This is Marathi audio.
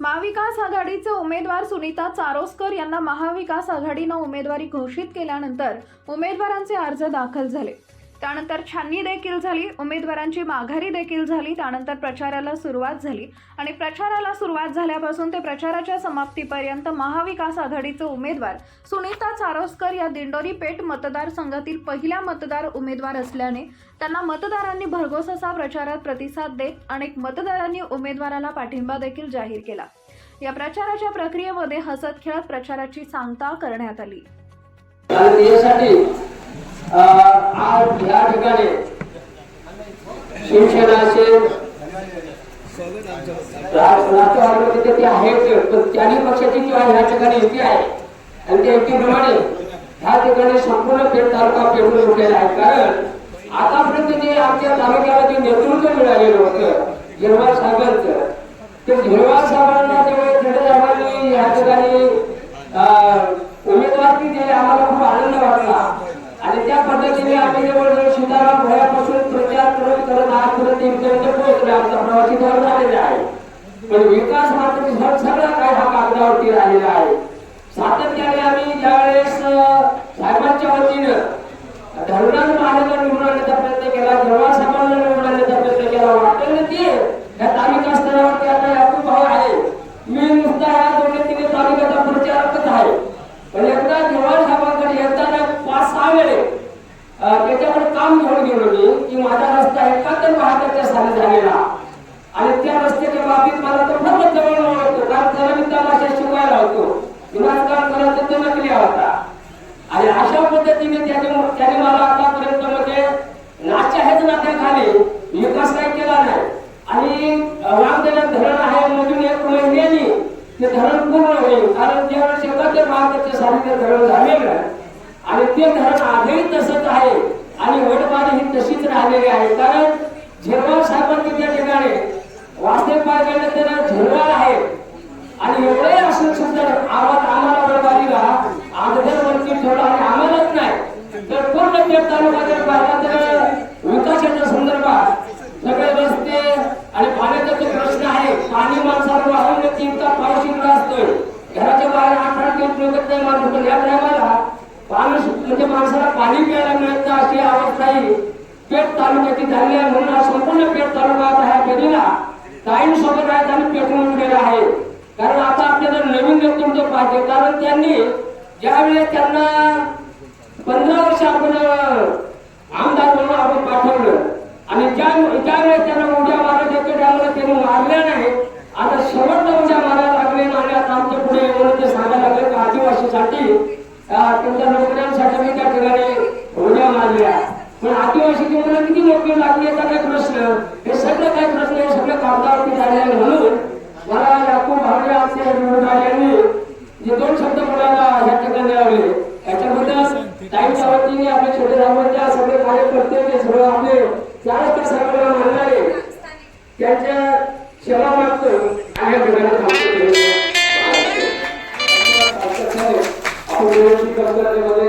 महाविकास आघाडीचे उमेदवार सुनीता चारोस्कर यांना महाविकास आघाडीनं उमेदवारी घोषित केल्यानंतर उमेदवारांचे अर्ज दाखल झाले. त्यानंतर छाननी देखील झाली उमेदवारांची माघारी देखील झाली त्यानंतर प्रचाराला सुरुवात झाली. आणि प्रचाराला सुरुवात झाल्यापासून ते प्रचाराच्या समाप्तीपर्यंत महाविकास आघाडीचे उमेदवार सुनीता चारोस्कर या दिंडोरी पेठ मतदारसंघातील पहिल्या मतदार उमेदवार असल्याने त्यांना मतदारांनी भरघोस असा प्रचारात प्रतिसाद देत अनेक मतदारांनी उमेदवाराला पाठिंबा देखील जाहीर केला. या प्रचाराच्या प्रक्रियेमध्ये हसत खेळत प्रचाराची सांगता करण्यात आली. आज या ठिकाणी शिवसेना असेल राष्ट्रवादी ते आहेत पण त्यांनी पक्षाची किंवा ह्या ठिकाणी युती आहे. आणि त्या युतीप्रमाणे ह्या ठिकाणी संपूर्ण पेठ तालुका पेटून उठलेला आहे. कारण आतापर्यंत जे आमच्या तालुक्याला जे नेतृत्व मिळालेलं होतं हिरवा सागरचं ते हिरवा सागरांना जेव्हा झेंडे साहेबांनी या ठिकाणी अं, उमेदवारी दिली आम्हाला खूप आनंद वाटला आणि त्या पद्धतीने आम्ही जवळजवळ सीताराम भयापासून प्रचार करत करत आजपर्यंत इथपर्यंत पोहोचले आमचा प्रवासी दौर झालेला आहे. पण विकास मात्र सग- सगळं काय हा कागदावरती राहिलेला आहे. सातत्याने आम्ही ज्यावेळेस अं, साहेबांच्या वतीनं धरणानं महानगर निवडून आणण्याचा प्रयत्न केला जेव्हा साहेबांना निवडून आणण्याचा प्रयत्न केला वाटेल ना ते या तालुका स्तरावरती आता याकूब भाऊ आहे मी नुसता या दोन्ही तिने तालुक्याचा प्रचारकच आहे पण एकदा जेव्हा साहेबांकडे येताना पाच सहा वेळे अं, त्याच्याकडे काम घेऊन गेलो मी की माझा रस्ता एकाहत्तर बहात्तरच्या साली झालेला. आणि त्या रस्त्याच्या बाबतीत मला तर खूपच जवळ ओळखतो कारण जरा मी तमाशा शिकवायला होतो विनाशकाल करायचा तो नकली होता. आणि अशा पद्धतीने त्याने त्याने मला आतापर्यंत म्हणजे नाच्या हेच नात्याखाली विकास काही केला नाही. आणि वामदेला धरण आहे मधून एक महिन्याने ते धरण पूर्ण होईल कारण ज्यावेळेस एकाहत्तर बहात्तरच्या साली ते धरण झालेलं आणि ते धरण आजही तसंच आहे. आणि वडवाडी ही तशीच राहिलेली आहे. कारण झिरवाळ साहेबांनी त्या ठिकाणी वासदेव पाहिजे तर झिरवाळ आहे. आणि एवढे असून सुद्धा आवाज आम्हाला वडबारीला आगदरवरती ठेवला आणि आम्हालाच नाही. तर पूर्ण पेठ तालुक्यातील पाहिला तर विकासाच्या संदर्भात सगळे रस्ते आणि पाण्याचा जो प्रश्न आहे पाणी माणसाला वाहून येते इतका पाऊस असतोय. घराच्या बाहेर आठ आठ किलोमीटर माणूस पण या टायमाला पाणी म्हणजे माणसाला पाणी प्यायला मिळत नाही अशी अवस्था ही पेठ तालुक्याची झाली आहे म्हणून हा संपूर्ण पेठ तालुका आता ह्या काही सोबत आहेत आणि पेटवून गेला आहे. कारण आता आपल्याला नवीन नेतृत्व पाहिजे. कारण त्यांनी ज्यावेळेस त्यांना पंधरा वर्ष आपण आमदार म्हणून आपण पाठवलं आणि ज्या ज्यावेळेस त्यांना उड्या मारत होते त्यामुळे त्यांनी मारले नाही आता शेवटला उड्या मारायला लागले आणि आता आमच्या पुढे येऊन ते सांगायला लागले की आदिवासीसाठी अं, त्यांच्या नोकऱ्यांसाठी मी त्या ठिकाणी उड्या मारल्या. पण आदिवासी मुलं किती नोकरी लागली याचा काही प्रश्न? हे सगळं काही प्रश्न हे सगळं कागदावरती झाले म्हणून मला याकूब भावले आमचे निवडून यांनी जे दोन शब्द बोलायला ह्या ठिकाणी लावले. याच्याबद्दल टाईमच्या वतीने आपले छोटे रामांच्या सगळे कार्यकर्ते ते सगळं आपले चारच त्या सर्वांना मानणारे त्यांच्या सेवा मागतो आणि या